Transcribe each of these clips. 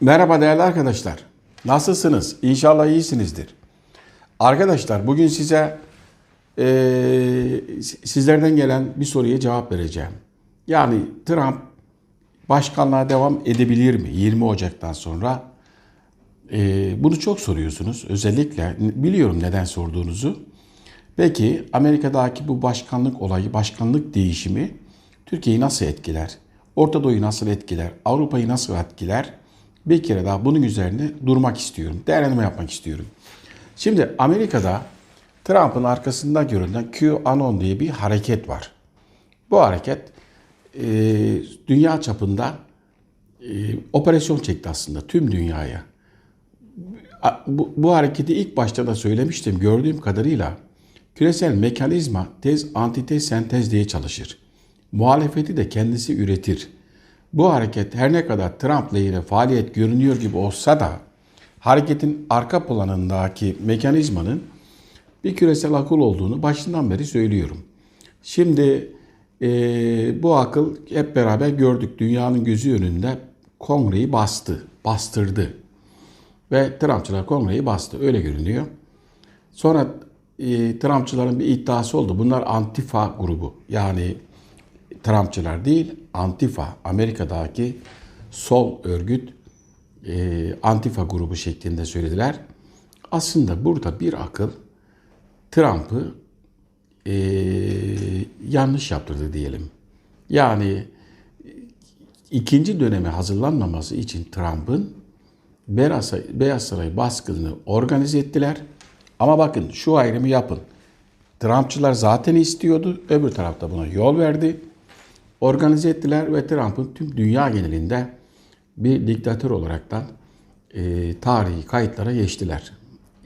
Merhaba değerli arkadaşlar. Nasılsınız? İnşallah iyisinizdir. Arkadaşlar bugün size eee, sizlerden gelen bir soruya cevap vereceğim. Yani Trump başkanlığa devam edebilir mi 20 Ocak'tan sonra? Eee, bunu çok soruyorsunuz. Özellikle biliyorum neden sorduğunuzu. Peki Amerika'daki bu başkanlık olayı, başkanlık değişimi Türkiye'yi nasıl etkiler? Orta Doğu'yu nasıl etkiler? Avrupa'yı nasıl etkiler? Bir kere daha bunun üzerine durmak istiyorum. Değerlendirme yapmak istiyorum. Şimdi Amerika'da Trump'ın arkasında görünen QAnon diye bir hareket var. Bu hareket e, dünya çapında e, operasyon çekti aslında tüm dünyaya. Bu, bu hareketi ilk başta da söylemiştim gördüğüm kadarıyla küresel mekanizma tez antitez sentez diye çalışır. Muhalefeti de kendisi üretir. Bu hareket her ne kadar Trump lehine faaliyet görünüyor gibi olsa da hareketin arka planındaki mekanizmanın bir küresel akıl olduğunu başından beri söylüyorum. Şimdi eee, bu akıl hep beraber gördük. Dünyanın gözü önünde kongreyi bastı, bastırdı. Ve Trumpçılar kongreyi bastı. Öyle görünüyor. Sonra e, Trumpçıların bir iddiası oldu. Bunlar Antifa grubu. Yani Trumpçılar değil, Antifa, Amerika'daki sol örgüt e, Antifa grubu şeklinde söylediler. Aslında burada bir akıl Trump'ı e, yanlış yaptırdı diyelim. Yani ikinci döneme hazırlanmaması için Trump'ın Beyaz Saray, Beyaz Saray baskını organize ettiler. Ama bakın şu ayrımı yapın. Trumpçılar zaten istiyordu. Öbür tarafta buna yol verdi. Organize ettiler ve Trump'ın tüm dünya genelinde bir diktatör olaraktan e, tarihi kayıtlara geçtiler.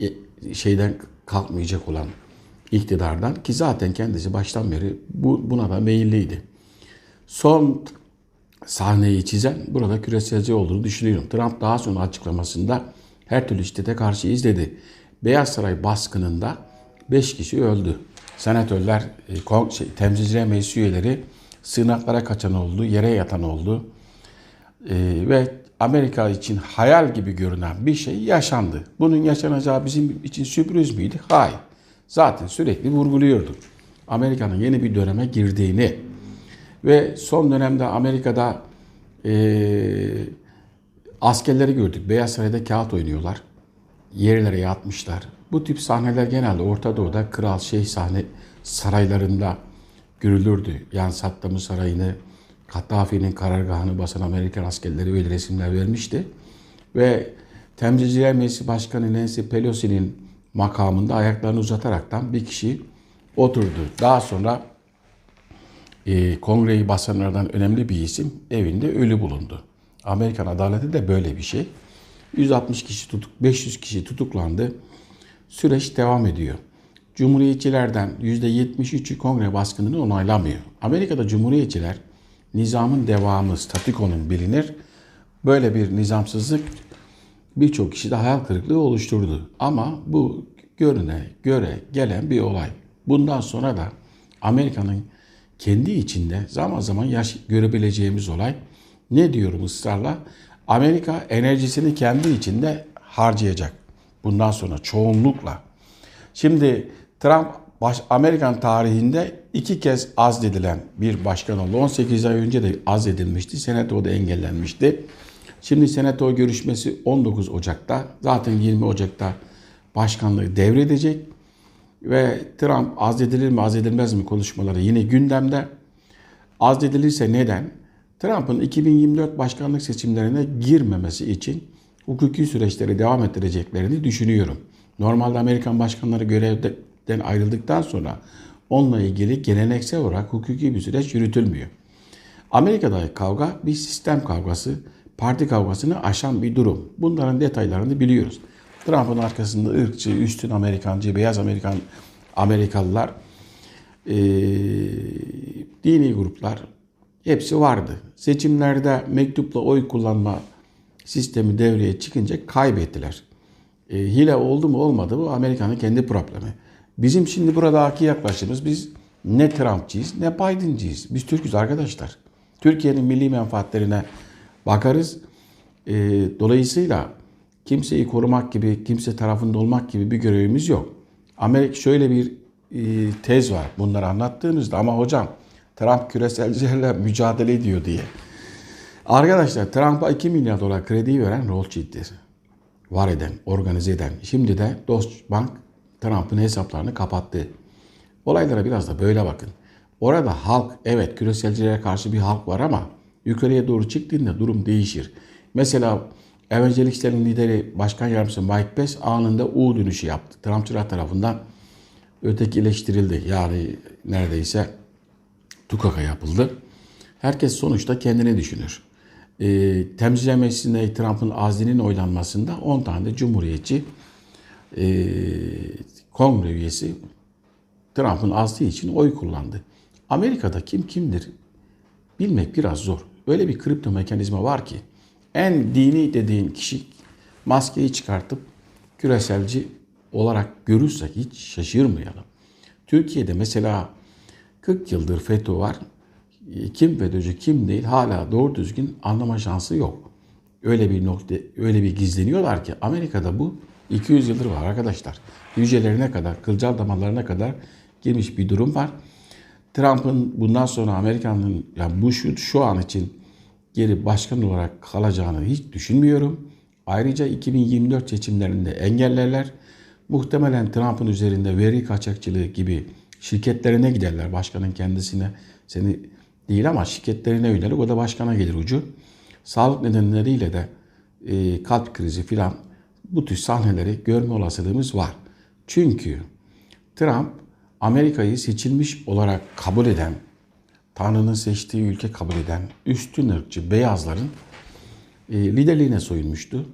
E, şeyden kalkmayacak olan iktidardan ki zaten kendisi baştan beri bu, buna da meyilliydi. Son sahneyi çizen burada küreselci olduğunu düşünüyorum. Trump daha sonra açıklamasında her türlü şiddete karşı izledi. Beyaz Saray baskınında 5 kişi öldü. Senatörler, e, şey, temsilciler meclis üyeleri sığınaklara kaçan oldu, yere yatan oldu. E, ve Amerika için hayal gibi görünen bir şey yaşandı. Bunun yaşanacağı bizim için sürpriz miydi? Hayır. Zaten sürekli vurguluyorduk. Amerika'nın yeni bir döneme girdiğini, ve son dönemde Amerika'da eee, askerleri gördük. Beyaz Saray'da kağıt oynuyorlar. Yerlere yatmışlar. Bu tip sahneler genelde Orta Doğu'da kral şeyh sahne saraylarında görülürdü. Yani Saddam'ın sarayını, Kaddafi'nin karargahını basan Amerikan askerleri öyle resimler vermişti. Ve Temsilciler Meclisi Başkanı Nancy Pelosi'nin makamında ayaklarını uzataraktan bir kişi oturdu. Daha sonra e, kongreyi basanlardan önemli bir isim evinde ölü bulundu. Amerikan adaleti de böyle bir şey. 160 kişi tutuk, 500 kişi tutuklandı. Süreç devam ediyor. Cumhuriyetçilerden %73'ü kongre baskınını onaylamıyor. Amerika'da cumhuriyetçiler nizamın devamı, statükonun bilinir. Böyle bir nizamsızlık birçok kişide hayal kırıklığı oluşturdu. Ama bu görüne göre gelen bir olay. Bundan sonra da Amerika'nın kendi içinde zaman zaman yaş görebileceğimiz olay ne diyorum ısrarla? Amerika enerjisini kendi içinde harcayacak. Bundan sonra çoğunlukla. Şimdi Trump baş, Amerikan tarihinde iki kez azledilen bir başkan oldu. 18 ay önce de azledilmişti. Senatoda engellenmişti. Şimdi senato görüşmesi 19 Ocak'ta. Zaten 20 Ocak'ta başkanlığı devredecek. Ve Trump azledilir mi azledilmez mi konuşmaları yine gündemde. Azledilirse neden? Trump'ın 2024 başkanlık seçimlerine girmemesi için hukuki süreçleri devam ettireceklerini düşünüyorum. Normalde Amerikan başkanları görevden ayrıldıktan sonra onunla ilgili geleneksel olarak hukuki bir süreç yürütülmüyor. Amerika'daki kavga bir sistem kavgası, parti kavgasını aşan bir durum. Bunların detaylarını biliyoruz. Trump'ın arkasında ırkçı, üstün Amerikancı, beyaz Amerikan Amerikalılar, eee, dini gruplar hepsi vardı. Seçimlerde mektupla oy kullanma sistemi devreye çıkınca kaybettiler. E, hile oldu mu olmadı mı Amerika'nın kendi problemi. Bizim şimdi buradaki yaklaşımımız biz ne Trump'cıyız ne Biden'cıyız. Biz Türk'üz arkadaşlar. Türkiye'nin milli menfaatlerine bakarız. E, dolayısıyla kimseyi korumak gibi, kimse tarafında olmak gibi bir görevimiz yok. Amerika şöyle bir e, tez var bunları anlattığımızda ama hocam Trump küreselcilerle mücadele ediyor diye. Arkadaşlar Trump'a 2 milyar dolar kredi veren Rothschild'dir. Var eden, organize eden. Şimdi de Deutsche Bank Trump'ın hesaplarını kapattı. Olaylara biraz da böyle bakın. Orada halk, evet küreselcilere karşı bir halk var ama yukarıya doğru çıktığında durum değişir. Mesela Evangelistlerin lideri Başkan Yardımcısı Mike Pence anında U dönüşü yaptı. Trumpçılar tarafından ötekileştirildi. Yani neredeyse tukaka yapıldı. Herkes sonuçta kendini düşünür. E, Temsilciler Meclisi'nde Trump'ın azlinin oylanmasında 10 tane de Cumhuriyetçi e, kongre üyesi Trump'ın azli için oy kullandı. Amerika'da kim kimdir bilmek biraz zor. Öyle bir kripto mekanizma var ki en dini dediğin kişi maskeyi çıkartıp küreselci olarak görürsek hiç şaşırmayalım. Türkiye'de mesela 40 yıldır FETÖ var. Kim FETÖ'cü kim değil hala doğru düzgün anlama şansı yok. Öyle bir nokta, öyle bir gizleniyorlar ki Amerika'da bu 200 yıldır var arkadaşlar. Yücelerine kadar, kılcal damarlarına kadar girmiş bir durum var. Trump'ın bundan sonra Amerika'nın yani bu şu, şu an için geri başkan olarak kalacağını hiç düşünmüyorum. Ayrıca 2024 seçimlerinde engellerler. Muhtemelen Trump'ın üzerinde veri kaçakçılığı gibi şirketlerine giderler. Başkanın kendisine seni değil ama şirketlerine yönelik o da başkana gelir ucu. Sağlık nedenleriyle de e, kalp krizi filan bu tür sahneleri görme olasılığımız var. Çünkü Trump Amerika'yı seçilmiş olarak kabul eden, Tanrı'nın seçtiği ülke kabul eden üstün ırkçı beyazların e, liderliğine soyunmuştu.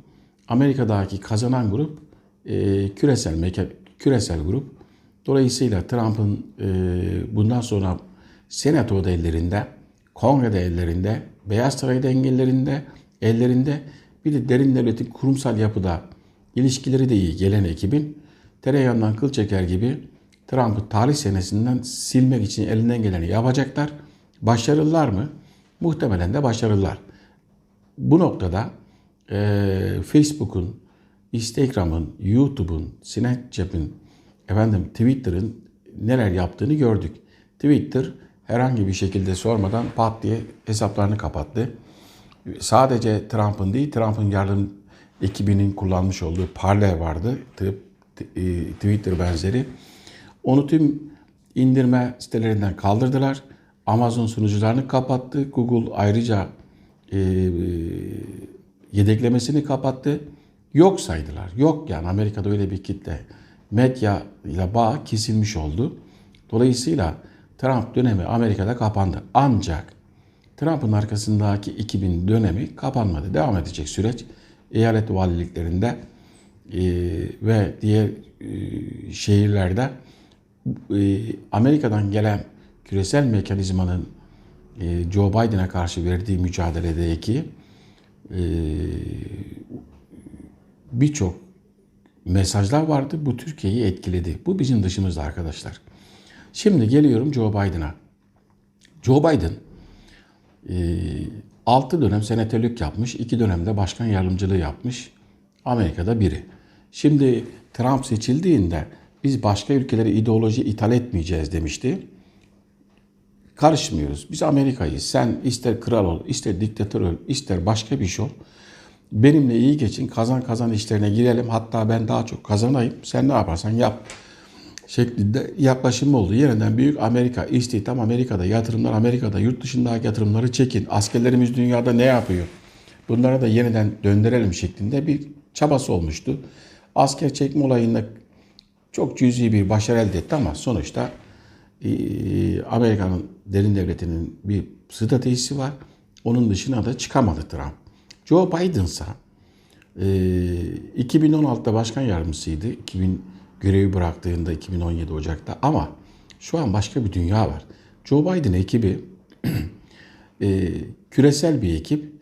Amerika'daki kazanan grup e, küresel küresel grup. Dolayısıyla Trump'ın e, bundan sonra senatoda ellerinde, kongrede ellerinde, Beyaz Saray'da engellerinde, ellerinde bir de derin devletin kurumsal yapıda ilişkileri de iyi gelen ekibin tereyağından kıl çeker gibi Trump'ı tarih senesinden silmek için elinden geleni yapacaklar. Başarırlar mı? Muhtemelen de başarırlar. Bu noktada e, Facebook'un, Instagram'ın, YouTube'un, Snapchat'in, efendim Twitter'ın neler yaptığını gördük. Twitter herhangi bir şekilde sormadan pat diye hesaplarını kapattı. Sadece Trump'ın değil, Trump'ın yardım ekibinin kullanmış olduğu Parler vardı. E, Twitter benzeri. Onu tüm indirme sitelerinden kaldırdılar. Amazon sunucularını kapattı. Google ayrıca e, e, yedeklemesini kapattı. Yok saydılar. Yok yani Amerika'da öyle bir kitle. Medya ile bağ kesilmiş oldu. Dolayısıyla Trump dönemi Amerika'da kapandı. Ancak Trump'ın arkasındaki 2000 dönemi kapanmadı. Devam edecek süreç. Eyalet valiliklerinde e, ve diğer e, şehirlerde e, Amerika'dan gelen küresel mekanizmanın e, Joe Biden'a karşı verdiği mücadeledeki e, birçok mesajlar vardı. Bu Türkiye'yi etkiledi. Bu bizim dışımızda arkadaşlar. Şimdi geliyorum Joe Biden'a. Joe Biden 6 dönem senatörlük yapmış, 2 dönemde başkan yardımcılığı yapmış. Amerika'da biri. Şimdi Trump seçildiğinde biz başka ülkelere ideoloji ithal etmeyeceğiz demişti. Karışmıyoruz. Biz Amerika'yız. Sen ister kral ol, ister diktatör ol, ister başka bir şey ol. Benimle iyi geçin, kazan kazan işlerine girelim. Hatta ben daha çok kazanayım. Sen ne yaparsan yap şeklinde yaklaşım oldu. Yeniden büyük Amerika, istihdam Amerika'da, yatırımlar Amerika'da, yurt dışındaki yatırımları çekin. Askerlerimiz dünyada ne yapıyor? Bunlara da yeniden döndürelim şeklinde bir çabası olmuştu. Asker çekme olayında çok cüzi bir başarı elde etti ama sonuçta e, Amerika'nın derin devletinin bir stratejisi var. Onun dışına da çıkamadı Trump. Joe Biden ise 2016'da başkan yardımcısıydı. 2000 görevi bıraktığında 2017 Ocak'ta ama şu an başka bir dünya var. Joe Biden ekibi e, küresel bir ekip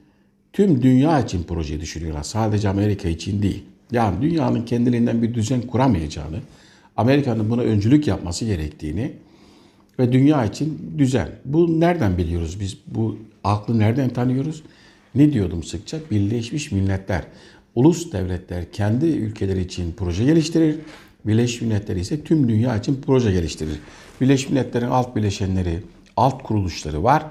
tüm dünya için proje düşünüyorlar. Sadece Amerika için değil. Yani dünyanın kendiliğinden bir düzen kuramayacağını, Amerika'nın buna öncülük yapması gerektiğini ve dünya için düzen. Bu nereden biliyoruz biz? Bu aklı nereden tanıyoruz? Ne diyordum sıkça? Birleşmiş Milletler. Ulus devletler kendi ülkeleri için proje geliştirir. Birleşmiş Milletler ise tüm dünya için proje geliştirir. Birleşmiş Milletler'in alt bileşenleri, alt kuruluşları var.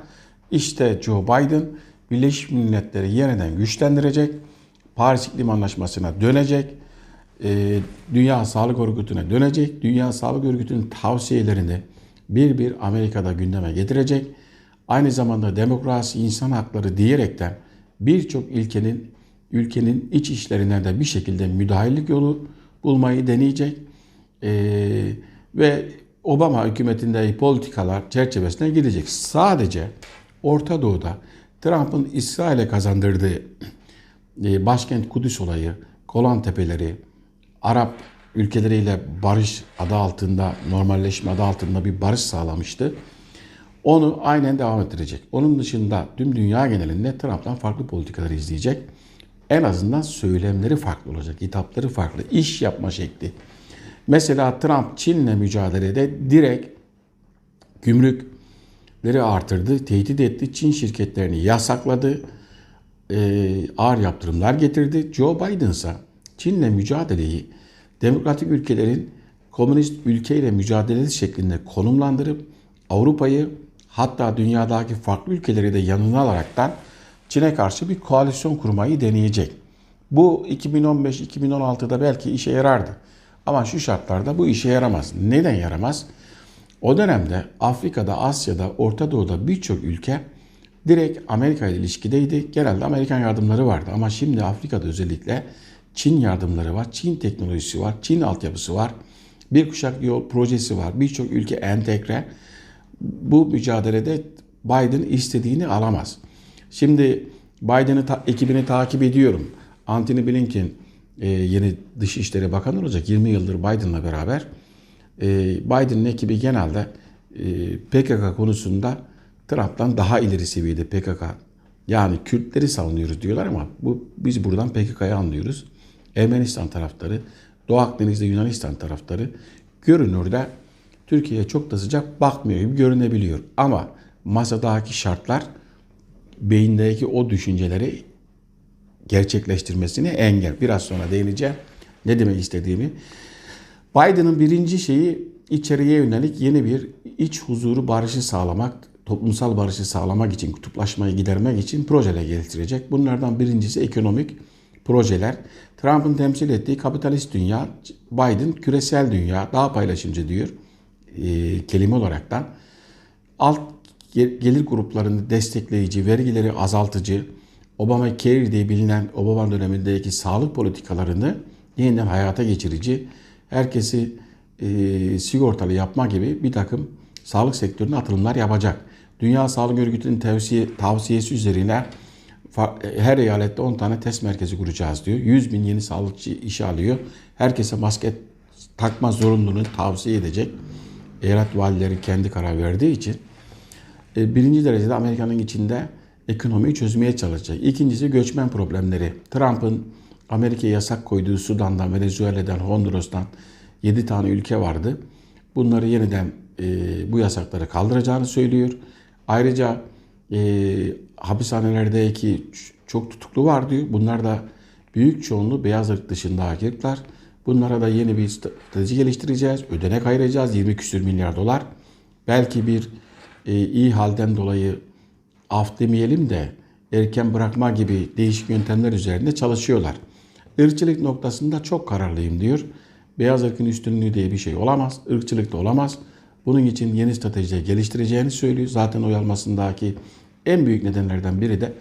İşte Joe Biden Birleşmiş Milletler'i yeniden güçlendirecek. Paris İklim Anlaşması'na dönecek. E, Dünya Sağlık Örgütü'ne dönecek. Dünya Sağlık Örgütü'nün tavsiyelerini bir bir Amerika'da gündeme getirecek. Aynı zamanda demokrasi, insan hakları diyerekten birçok ülkenin ülkenin iç işlerine de bir şekilde müdahillik yolu bulmayı deneyecek. Ee, ve Obama hükümetinde politikalar çerçevesine gidecek. Sadece Orta Doğu'da Trump'ın İsrail'e kazandırdığı e, başkent Kudüs olayı, Golan Tepeleri, Arap ülkeleriyle barış adı altında, normalleşme adı altında bir barış sağlamıştı. Onu aynen devam ettirecek. Onun dışında tüm dünya genelinde Trump'tan farklı politikalar izleyecek. En azından söylemleri farklı olacak, hitapları farklı, iş yapma şekli. Mesela Trump Çin'le mücadelede direkt gümrükleri artırdı, tehdit etti, Çin şirketlerini yasakladı, e, ağır yaptırımlar getirdi. Joe Biden ise Çin'le mücadeleyi demokratik ülkelerin komünist ülkeyle mücadelesi şeklinde konumlandırıp Avrupa'yı hatta dünyadaki farklı ülkeleri de yanına alaraktan Çin'e karşı bir koalisyon kurmayı deneyecek. Bu 2015-2016'da belki işe yarardı. Ama şu şartlarda bu işe yaramaz. Neden yaramaz? O dönemde Afrika'da, Asya'da, Orta Doğu'da birçok ülke direkt Amerika ile ilişkideydi. Genelde Amerikan yardımları vardı. Ama şimdi Afrika'da özellikle Çin yardımları var, Çin teknolojisi var, Çin altyapısı var. Bir kuşak yol projesi var. Birçok ülke entegre. Bu mücadelede Biden istediğini alamaz. Şimdi Biden'ı ta, ekibini takip ediyorum. Antony Blinken e, yeni Dışişleri Bakanı olacak 20 yıldır Biden'la beraber. E, Biden'ın ekibi genelde e, PKK konusunda Trump'tan daha ileri seviyede PKK. Yani Kürtleri savunuyoruz diyorlar ama bu biz buradan PKK'yı anlıyoruz. Ermenistan taraftarı, Doğu Akdeniz'de Yunanistan taraftarı görünürde Türkiye'ye çok da sıcak bakmıyor gibi görünebiliyor. Ama masadaki şartlar beyindeki o düşünceleri gerçekleştirmesine engel. Biraz sonra değineceğim ne demek istediğimi. Biden'ın birinci şeyi içeriye yönelik yeni bir iç huzuru barışı sağlamak, toplumsal barışı sağlamak için, kutuplaşmayı gidermek için projeler geliştirecek. Bunlardan birincisi ekonomik projeler. Trump'ın temsil ettiği kapitalist dünya, Biden küresel dünya, daha paylaşımcı diyor e, kelime olaraktan. Alt gelir gruplarını destekleyici, vergileri azaltıcı, Obama Care diye bilinen Obama dönemindeki sağlık politikalarını yeniden hayata geçirici, herkesi e, sigortalı yapma gibi bir takım sağlık sektörüne atılımlar yapacak. Dünya Sağlık Örgütü'nün tavsiye, tavsiyesi üzerine her eyalette 10 tane test merkezi kuracağız diyor. 100 bin yeni sağlıkçı işe alıyor. Herkese maske takma zorunluluğunu tavsiye edecek. Eyalet valileri kendi karar verdiği için. E, birinci derecede Amerika'nın içinde ekonomiyi çözmeye çalışacak. İkincisi göçmen problemleri. Trump'ın Amerika'ya yasak koyduğu Sudan'dan, Venezuela'dan, Honduras'tan 7 tane ülke vardı. Bunları yeniden e, bu yasakları kaldıracağını söylüyor. Ayrıca e, hapishanelerdeki çok tutuklu var diyor. Bunlar da büyük çoğunluğu beyaz ırk dışında ırklar. Bunlara da yeni bir strateji geliştireceğiz. Ödenek ayıracağız 20 küsür milyar dolar. Belki bir e, iyi halden dolayı af demeyelim de erken bırakma gibi değişik yöntemler üzerinde çalışıyorlar. Irkçılık noktasında çok kararlıyım diyor. Beyaz ırkın üstünlüğü diye bir şey olamaz. Irkçılık da olamaz. Bunun için yeni stratejiler geliştireceğini söylüyor. Zaten oy almasındaki en büyük nedenlerden biri de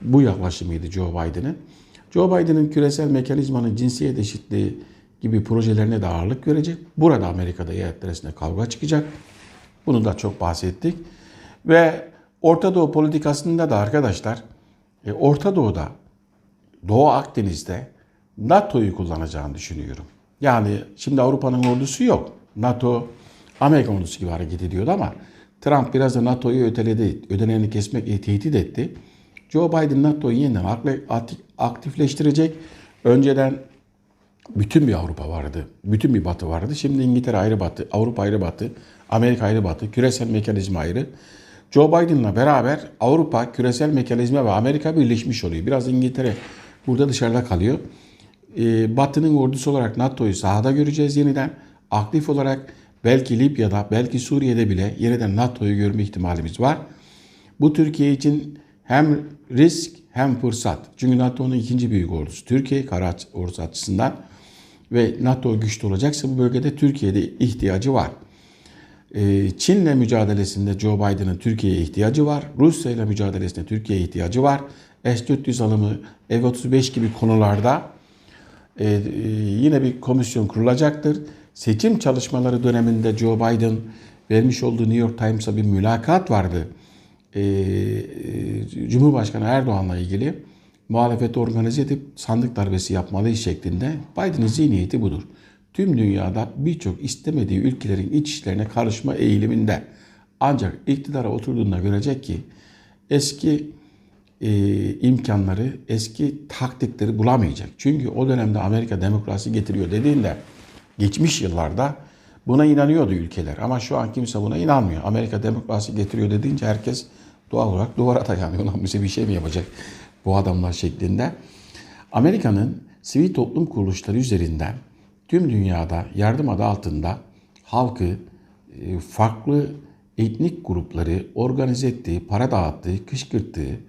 bu yaklaşımıydı Joe Biden'ın. Joe Biden'ın küresel mekanizmanın cinsiyet eşitliği gibi projelerine de ağırlık verecek. Burada Amerika'da eyaletler arasında kavga çıkacak. Bunu da çok bahsettik. Ve Orta Doğu politikasında da arkadaşlar e, Orta Doğu'da Doğu Akdeniz'de NATO'yu kullanacağını düşünüyorum. Yani şimdi Avrupa'nın ordusu yok. NATO Amerika ordusu gibi hareket ediyordu ama Trump biraz da NATO'yu öteledi. Ödeneni kesmek tehdit etti. Joe Biden NATO'yu yeniden aktifleştirecek. Önceden bütün bir Avrupa vardı. Bütün bir Batı vardı. Şimdi İngiltere ayrı Batı, Avrupa ayrı Batı, Amerika ayrı Batı, küresel mekanizma ayrı. Joe Biden'la beraber Avrupa küresel mekanizma ve Amerika birleşmiş oluyor. Biraz İngiltere burada dışarıda kalıyor. Ee, Batı'nın ordusu olarak NATO'yu sahada göreceğiz yeniden. Aktif olarak belki Libya'da, belki Suriye'de bile yeniden NATO'yu görme ihtimalimiz var. Bu Türkiye için hem risk hem fırsat. Çünkü NATO'nun ikinci büyük ordusu Türkiye kara ordusu açısından ve NATO güçlü olacaksa bu bölgede Türkiye'de ihtiyacı var. Ee, Çin'le mücadelesinde Joe Biden'ın Türkiye'ye ihtiyacı var. Rusya ile mücadelesinde Türkiye'ye ihtiyacı var. S-400 alımı, F-35 gibi konularda e, e, yine bir komisyon kurulacaktır. Seçim çalışmaları döneminde Joe Biden vermiş olduğu New York Times'a bir mülakat vardı. E, Cumhurbaşkanı Erdoğan'la ilgili muhalefeti organize edip sandık darbesi yapmalıyız şeklinde. Biden'ın zihniyeti budur. Tüm dünyada birçok istemediği ülkelerin iç işlerine karışma eğiliminde. Ancak iktidara oturduğunda görecek ki eski e, imkanları, eski taktikleri bulamayacak. Çünkü o dönemde Amerika demokrasi getiriyor dediğinde geçmiş yıllarda buna inanıyordu ülkeler. Ama şu an kimse buna inanmıyor. Amerika demokrasi getiriyor dediğince herkes doğal olarak duvara dayanıyor. Lan bize bir şey mi yapacak bu adamlar şeklinde. Amerika'nın sivil toplum kuruluşları üzerinden tüm dünyada yardım adı altında halkı e, farklı etnik grupları organize ettiği, para dağıttığı, kışkırttığı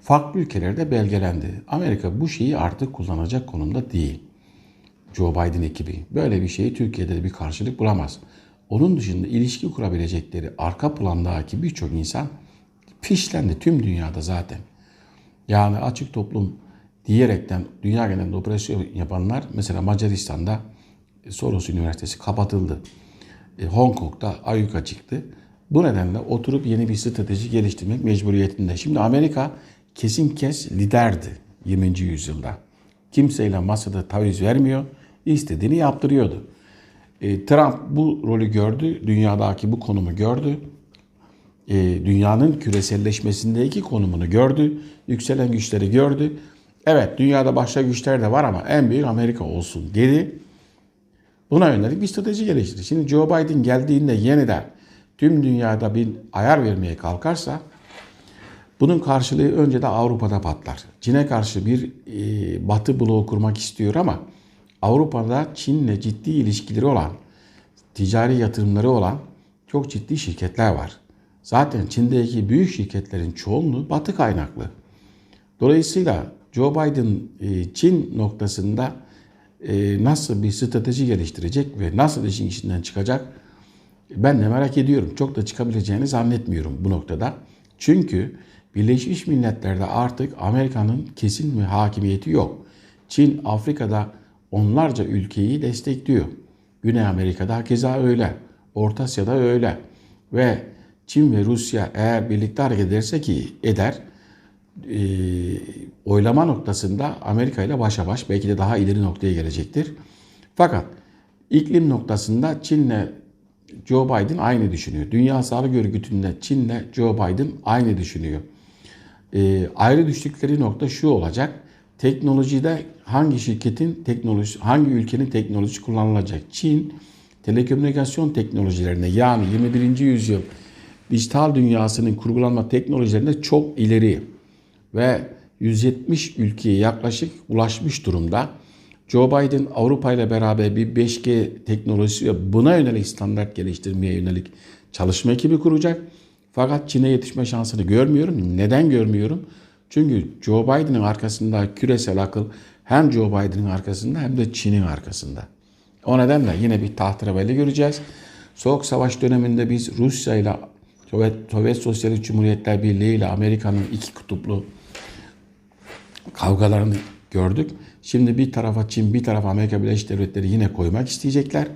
farklı ülkelerde belgelendi. Amerika bu şeyi artık kullanacak konumda değil. Joe Biden ekibi böyle bir şeyi Türkiye'de de bir karşılık bulamaz. Onun dışında ilişki kurabilecekleri arka plandaki birçok insan fişlendi tüm dünyada zaten. Yani açık toplum diyerekten dünya genelinde operasyon yapanlar mesela Macaristan'da Soros Üniversitesi kapatıldı. E, Hong Kong'da ayyuka çıktı. Bu nedenle oturup yeni bir strateji geliştirmek mecburiyetinde. Şimdi Amerika kesin kes liderdi 20. yüzyılda. Kimseyle masada taviz vermiyor, istediğini yaptırıyordu. E, Trump bu rolü gördü, dünyadaki bu konumu gördü. E, dünyanın küreselleşmesindeki konumunu gördü, yükselen güçleri gördü. Evet dünyada başka güçler de var ama en büyük Amerika olsun dedi. Buna yönelik bir strateji geliştirdi. Şimdi Joe Biden geldiğinde yeniden tüm dünyada bir ayar vermeye kalkarsa bunun karşılığı önce de Avrupa'da patlar. Çin'e karşı bir e, batı bloğu kurmak istiyor ama Avrupa'da Çin'le ciddi ilişkileri olan, ticari yatırımları olan çok ciddi şirketler var. Zaten Çin'deki büyük şirketlerin çoğunluğu batı kaynaklı. Dolayısıyla Joe Biden e, Çin noktasında e, nasıl bir strateji geliştirecek ve nasıl işin içinden çıkacak ben de merak ediyorum. Çok da çıkabileceğini zannetmiyorum bu noktada. Çünkü Birleşmiş Milletler'de artık Amerika'nın kesin bir hakimiyeti yok. Çin Afrika'da onlarca ülkeyi destekliyor. Güney Amerika'da keza öyle. Orta Asya'da öyle. Ve Çin ve Rusya eğer birlikte hareket ederse ki eder, e, oylama noktasında Amerika ile başa baş belki de daha ileri noktaya gelecektir. Fakat iklim noktasında Çin'le Joe Biden aynı düşünüyor. Dünya Sağlık Örgütü'nde Çin'le Joe Biden aynı düşünüyor. E, ayrı düştükleri nokta şu olacak. Teknolojide hangi şirketin teknoloji, hangi ülkenin teknolojisi kullanılacak? Çin telekomünikasyon teknolojilerine yani 21. yüzyıl dijital dünyasının kurgulanma teknolojilerinde çok ileri ve 170 ülkeye yaklaşık ulaşmış durumda. Joe Biden Avrupa ile beraber bir 5G teknolojisi ve buna yönelik standart geliştirmeye yönelik çalışma ekibi kuracak. Fakat Çin'e yetişme şansını görmüyorum. Neden görmüyorum? Çünkü Joe Biden'ın arkasında küresel akıl hem Joe Biden'ın arkasında hem de Çin'in arkasında. O nedenle yine bir tahterevalli göreceğiz. Soğuk Savaş döneminde biz Rusya ile Sovyet, Sovyet Sosyalist Cumhuriyetler Birliği ile Amerika'nın iki kutuplu kavgalarını gördük. Şimdi bir tarafa Çin, bir tarafa Amerika Birleşik Devletleri yine koymak isteyecekler.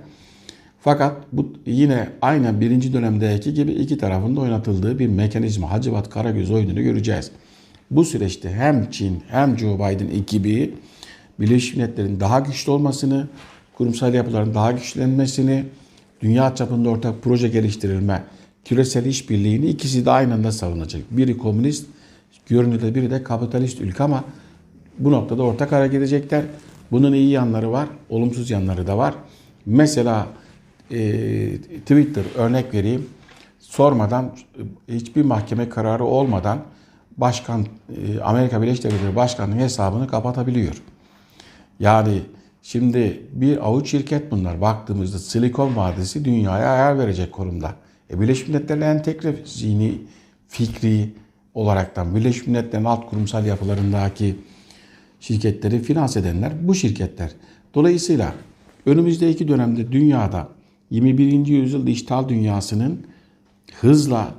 Fakat bu yine aynı birinci dönemdeki gibi iki tarafında oynatıldığı bir mekanizma Hacivat Karagöz oyununu göreceğiz. Bu süreçte hem Çin hem Joe Biden ekibi Birleşmiş Milletler'in daha güçlü olmasını, kurumsal yapıların daha güçlenmesini, dünya çapında ortak proje geliştirilme, küresel işbirliğini ikisi de aynı anda savunacak. Biri komünist, görünürde biri de kapitalist ülke ama bu noktada ortak hareket edecekler. Bunun iyi yanları var, olumsuz yanları da var. Mesela e, Twitter örnek vereyim. sormadan hiçbir mahkeme kararı olmadan başkan e, Amerika Birleşik Devletleri Başkanı'nın hesabını kapatabiliyor. Yani şimdi bir avuç şirket bunlar. Baktığımızda Silikon Vadisi dünyaya ayar verecek konumda. E Birleşmiş Milletler'le entegre zihni, fikri olaraktan Birleşmiş Milletler'in alt kurumsal yapılarındaki şirketleri finanse edenler bu şirketler. Dolayısıyla önümüzdeki dönemde dünyada 21. yüzyıl dijital dünyasının hızla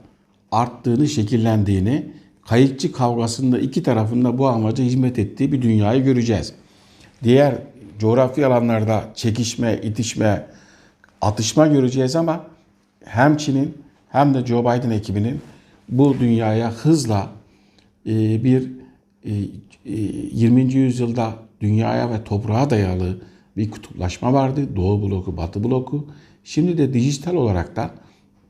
arttığını, şekillendiğini, kayıkçı kavgasında iki tarafında bu amaca hizmet ettiği bir dünyayı göreceğiz. Diğer coğrafi alanlarda çekişme, itişme, atışma göreceğiz ama hem Çin'in hem de Joe Biden ekibinin bu dünyaya hızla e, bir 20. E, yüzyılda dünyaya ve toprağa dayalı bir kutuplaşma vardı. Doğu bloku, Batı bloku. Şimdi de dijital olarak da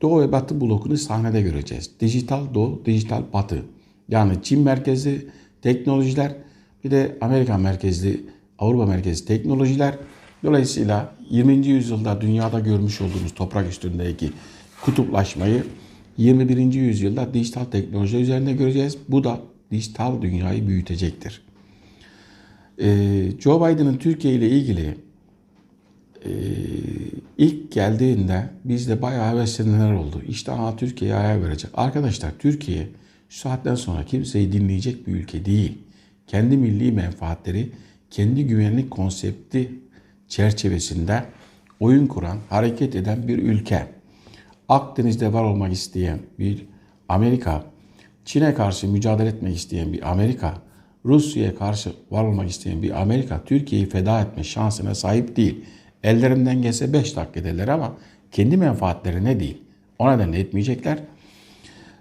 Doğu ve Batı blokunu sahnede göreceğiz. Dijital Doğu, dijital Batı. Yani Çin merkezli teknolojiler bir de Amerika merkezli, Avrupa merkezli teknolojiler. Dolayısıyla 20. yüzyılda dünyada görmüş olduğumuz toprak üstündeki kutuplaşmayı 21. yüzyılda dijital teknoloji üzerinde göreceğiz. Bu da dijital dünyayı büyütecektir. Ee, Joe Biden'ın Türkiye ile ilgili e, ilk geldiğinde bizde bayağı heveslenenler oldu. İşte aha Türkiye'ye ayar verecek. Arkadaşlar Türkiye şu saatten sonra kimseyi dinleyecek bir ülke değil. Kendi milli menfaatleri, kendi güvenlik konsepti çerçevesinde oyun kuran, hareket eden bir ülke. Akdeniz'de var olmak isteyen bir Amerika, Çin'e karşı mücadele etmek isteyen bir Amerika, Rusya'ya karşı var olmak isteyen bir Amerika, Türkiye'yi feda etme şansına sahip değil. Ellerinden gelse 5 dakika ederler ama kendi menfaatlerine değil. O nedenle etmeyecekler.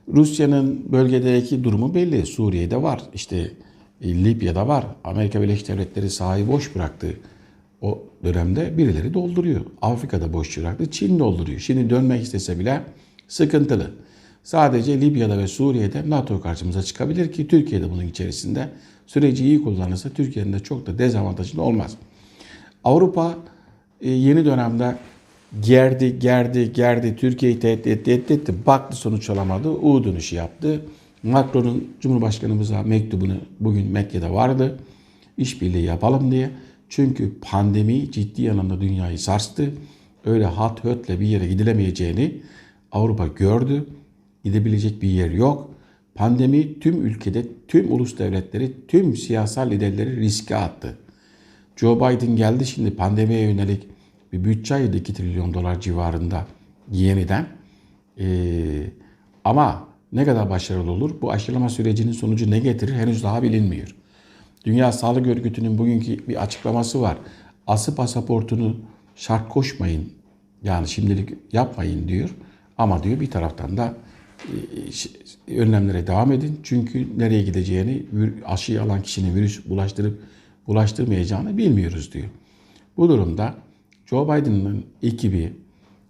Rusya'nın bölgedeki durumu belli. Suriye'de var. İşte e, Libya'da var. Amerika Birleşik Devletleri sahayı boş bıraktı. O dönemde birileri dolduruyor. Afrika'da boş bıraktı. Çin dolduruyor. Şimdi dönmek istese bile sıkıntılı. Sadece Libya'da ve Suriye'de NATO karşımıza çıkabilir ki Türkiye de bunun içerisinde süreci iyi kullanırsa Türkiye'nin de çok da dezavantajlı olmaz. Avrupa e, yeni dönemde gerdi, gerdi, gerdi, Türkiye'yi tehdit etti, etti, etti. Baktı sonuç alamadı, U dönüşü yaptı. Macron'un Cumhurbaşkanımıza mektubunu bugün Mekke'de vardı. İşbirliği yapalım diye. Çünkü pandemi ciddi anlamda dünyayı sarstı. Öyle hat hötle bir yere gidilemeyeceğini Avrupa gördü. Gidebilecek bir yer yok. Pandemi tüm ülkede, tüm ulus devletleri, tüm siyasal liderleri riske attı. Joe Biden geldi şimdi pandemiye yönelik bir bütçe ayırdı 2 trilyon dolar civarında yeniden. Ee, ama ne kadar başarılı olur? Bu aşılama sürecinin sonucu ne getirir? Henüz daha bilinmiyor. Dünya Sağlık Örgütü'nün bugünkü bir açıklaması var. Ası pasaportunu şart koşmayın. Yani şimdilik yapmayın diyor. Ama diyor bir taraftan da önlemlere devam edin. Çünkü nereye gideceğini aşıyı alan kişinin virüs bulaştırıp bulaştırmayacağını bilmiyoruz diyor. Bu durumda Joe Biden'ın ekibi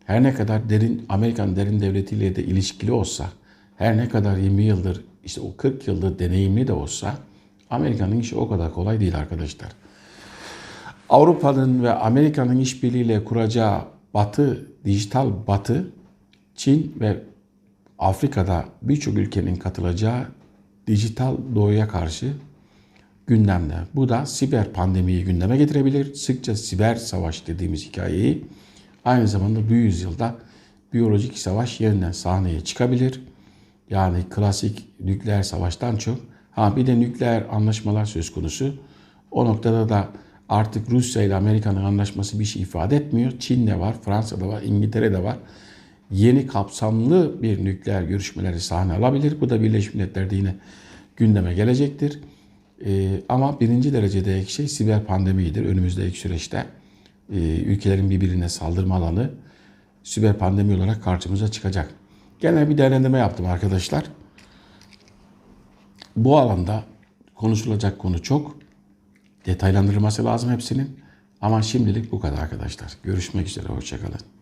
her ne kadar derin Amerikan derin devletiyle de ilişkili olsa, her ne kadar 20 yıldır işte o 40 yıldır deneyimli de olsa Amerika'nın işi o kadar kolay değil arkadaşlar. Avrupa'nın ve Amerika'nın işbirliğiyle kuracağı Batı, dijital Batı, Çin ve Afrika'da birçok ülkenin katılacağı dijital doğuya karşı gündemde. Bu da siber pandemiyi gündeme getirebilir. Sıkça siber savaş dediğimiz hikayeyi aynı zamanda bu yüzyılda biyolojik savaş yeniden sahneye çıkabilir. Yani klasik nükleer savaştan çok. Ha bir de nükleer anlaşmalar söz konusu. O noktada da artık Rusya ile Amerika'nın anlaşması bir şey ifade etmiyor. Çin'de var, Fransa'da var, İngiltere'de var. Yeni kapsamlı bir nükleer görüşmeleri sahne alabilir. Bu da Birleşmiş Milletler'de yine gündeme gelecektir. E, ama birinci derecedeki şey siber pandemidir. Önümüzdeki süreçte e, ülkelerin birbirine saldırma alanı siber pandemi olarak karşımıza çıkacak. Genel bir değerlendirme yaptım arkadaşlar. Bu alanda konuşulacak konu çok. Detaylandırılması lazım hepsinin. Ama şimdilik bu kadar arkadaşlar. Görüşmek üzere. Hoşçakalın.